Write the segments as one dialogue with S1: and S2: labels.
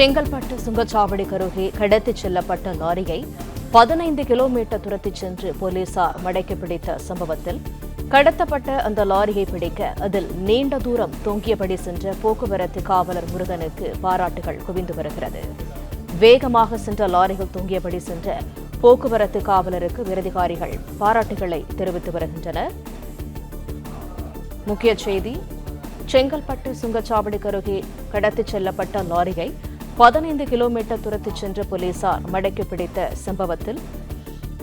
S1: செங்கல்பட்டு சுங்கச்சாவடி அருகே கடத்திச் செல்லப்பட்ட லாரியை பதினைந்து கிலோமீட்டர் துரத்திச் சென்று போலீசார் மடக்கி பிடித்த சம்பவத்தில் கடத்தப்பட்ட அந்த லாரியை பிடிக்க அதில் நீண்ட தூரம் தொங்கியபடி சென்ற போக்குவரத்து காவலர் முருகனுக்கு பாராட்டுகள் குவிந்து வருகிறது. வேகமாக சென்ற லாரிகள் தொங்கியபடி சென்ற போக்குவரத்து காவலருக்கு விரதிகாரிகள் பாராட்டுகளை தெரிவித்து வருகின்றனர். முக்கிய செய்தி செங்கல்பட்டு சுங்கச்சாவடி அருகே கடத்திச் செல்லப்பட்ட லாரியை பதினைந்து கிலோமீட்டர் துரத்திச் சென்ற போலீசார் மடக்கி பிடித்த சம்பவத்தில்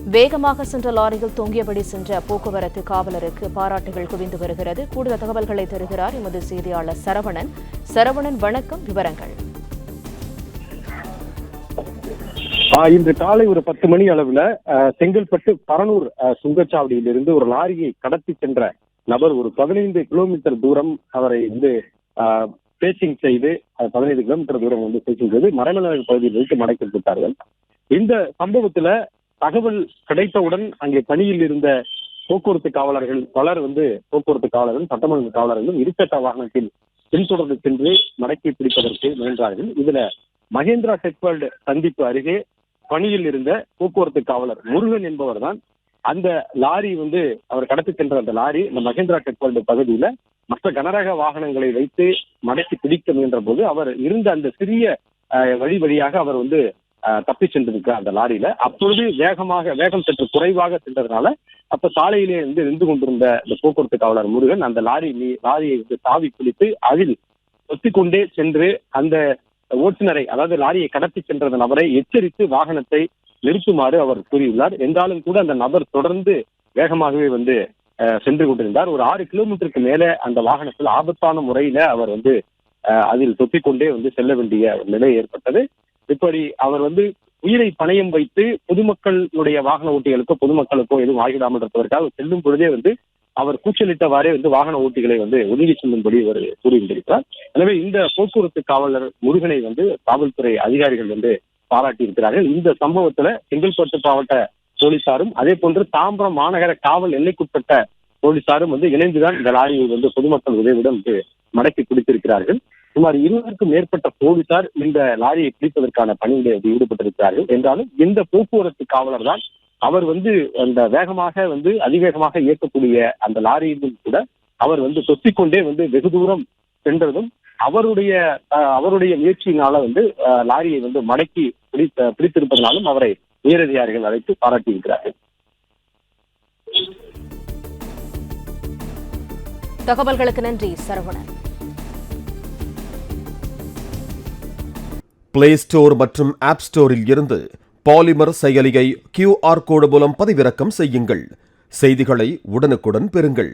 S1: வேகமாக சென்ற லாரியில் தொங்கியபடி சென்ற போக்குவரத்து காவலருக்கு பாராட்டுகள் குவிந்து வருகிறது. கூடுதல் தகவல்களை தருகிறார் எமது செய்தியாளர் சரவணன். சரவணன் வணக்கம். விவரங்கள்.
S2: இன்று காலை ஒரு பத்து மணி அளவுல செங்கல்பட்டு பரனூர் ஆ, சுங்கச்சாவடியிலிருந்து ஒரு லாரியை கடத்தி சென்ற நபர் ஒரு பதினைந்து கிலோமீட்டர் தூரம் அவரை வந்து பேச்சிங் செய்து அது பதினைந்து கிலோமீட்டர் தூரம் வந்து பேச்சிங் செய்து மறைமலர் பகுதியில் வைத்து மடக்கப்பட்டார்கள் இந்த சம்பவத்துல தகவல் கிடைத்தவுடன் அங்கே பணியில் இருந்த போக்குவரத்து காவலர்கள் பலர் வந்து போக்குவரத்து காவலர்களும் சட்டமன்ற காவலர்களும் இருசக்கர வாகனத்தில் பின்தொடர்ந்து சென்று மடக்கி பிடிப்பதற்கு முயன்றார்கள். இதுல மகேந்திரா டெக்வேல்டு சந்திப்பு அருகே பணியில் இருந்த போக்குவரத்து காவலர் முருகன் என்பவர் தான் அந்த லாரி வந்து அவர் கடத்தி சென்ற அந்த லாரி இந்த மகேந்திரா டெக்வேல்டு பகுதியில மற்ற கனரக வாகனங்களை வைத்து மடக்கி பிடிக்க முயன்ற போது அவர் இருந்த அந்த சிறிய வழி வழியாக அவர் வந்து தப்பி சென்றிருக்கிறார் அந்த லாரியில. அப்பொழுது வேகமாக வேகம் சற்று குறைவாக சென்றதுனால அப்ப சாலையிலே வந்து நின்று கொண்டிருந்த இந்த போக்குவரத்து காவலர் முருகன் அந்த லாரி லாரியை வந்து தாவி பிடித்து அதில் ஒத்திக்கொண்டே சென்று அந்த ஓட்டுநரை அதாவது லாரியை கடத்தி சென்ற நபரை எச்சரித்து வாகனத்தை நிறுத்துமாறு அவர் கூறியுள்ளார். என்றாலும் கூட அந்த நபர் தொடர்ந்து வேகமாகவே வந்து சென்று கொண்டிருந்தார். ஒரு ஆறு கிலோமீட்டருக்கு மேலே அந்த வாகனத்தில் ஆபத்தான முறையில அவர் வந்து அதில் தொத்திக்கொண்டே வந்து செல்ல வேண்டிய ஒரு நிலை ஏற்பட்டது. இப்படி அவர் வந்து உயிரை பணயம் வைத்து பொதுமக்களுடைய வாகன ஓட்டிகளுக்கோ பொதுமக்களுக்கோ எதுவும் ஆகிடாமல் இருப்பதற்காக செல்லும் பொழுதே வந்து அவர் கூச்சலிட்டவாறே வந்து வாகன ஓட்டிகளை வந்து ஒதுங்கி செல்லும்படி அவர் கூறியிருந்திருக்கிறார். எனவே இந்த போக்குவரத்து காவலர் முருகனை வந்து காவல்துறை அதிகாரிகள் வந்து பாராட்டி இருக்கிறார்கள் இந்த சம்பவத்துல செங்கல்பட்டு மாவட்ட போலீசாரும் அதே போன்று தாம்பரம் மாநகர காவல் எல்லைக்குட்பட்ட போலீசாரும் வந்து இணைந்துதான் இந்த லாரியை வந்து பொதுமக்கள் உதவியுடன் வந்து மடக்கி பிடித்திருக்கிறார்கள். சுமார் இருபதுக்கும் மேற்பட்ட போலீசார் இந்த லாரியை பிடிப்பதற்கான பணியிலே வந்து ஈடுபட்டிருக்கிறார்கள். என்றாலும் இந்த போக்குவரத்து காவலர் தான் அவர் வந்து அந்த வேகமாக வந்து அதிவேகமாக இயக்கக்கூடிய அந்த லாரியிலும் கூட அவர் வந்து தொத்திக்கொண்டே வந்து வெகு தூரம் சென்றதும் அவருடைய அவருடைய முயற்சியினால வந்து லாரியை வந்து மடக்கி பிடித்த பிடித்திருப்பதனாலும் அவரை உயரதிகாரிகள் அழைத்து பாராட்டியிருக்கிறார்கள்.
S1: தகவல்களுக்கு நன்றி சரவணன்.
S3: பிளே ஸ்டோர் மற்றும் ஆப் ஸ்டோரில் இருந்து பாலிமர் செயலியை கியூஆர் கோடு மூலம் பதிவிறக்கம் செய்யுங்கள். செய்திகளை உடனுக்குடன் பெறுங்கள்.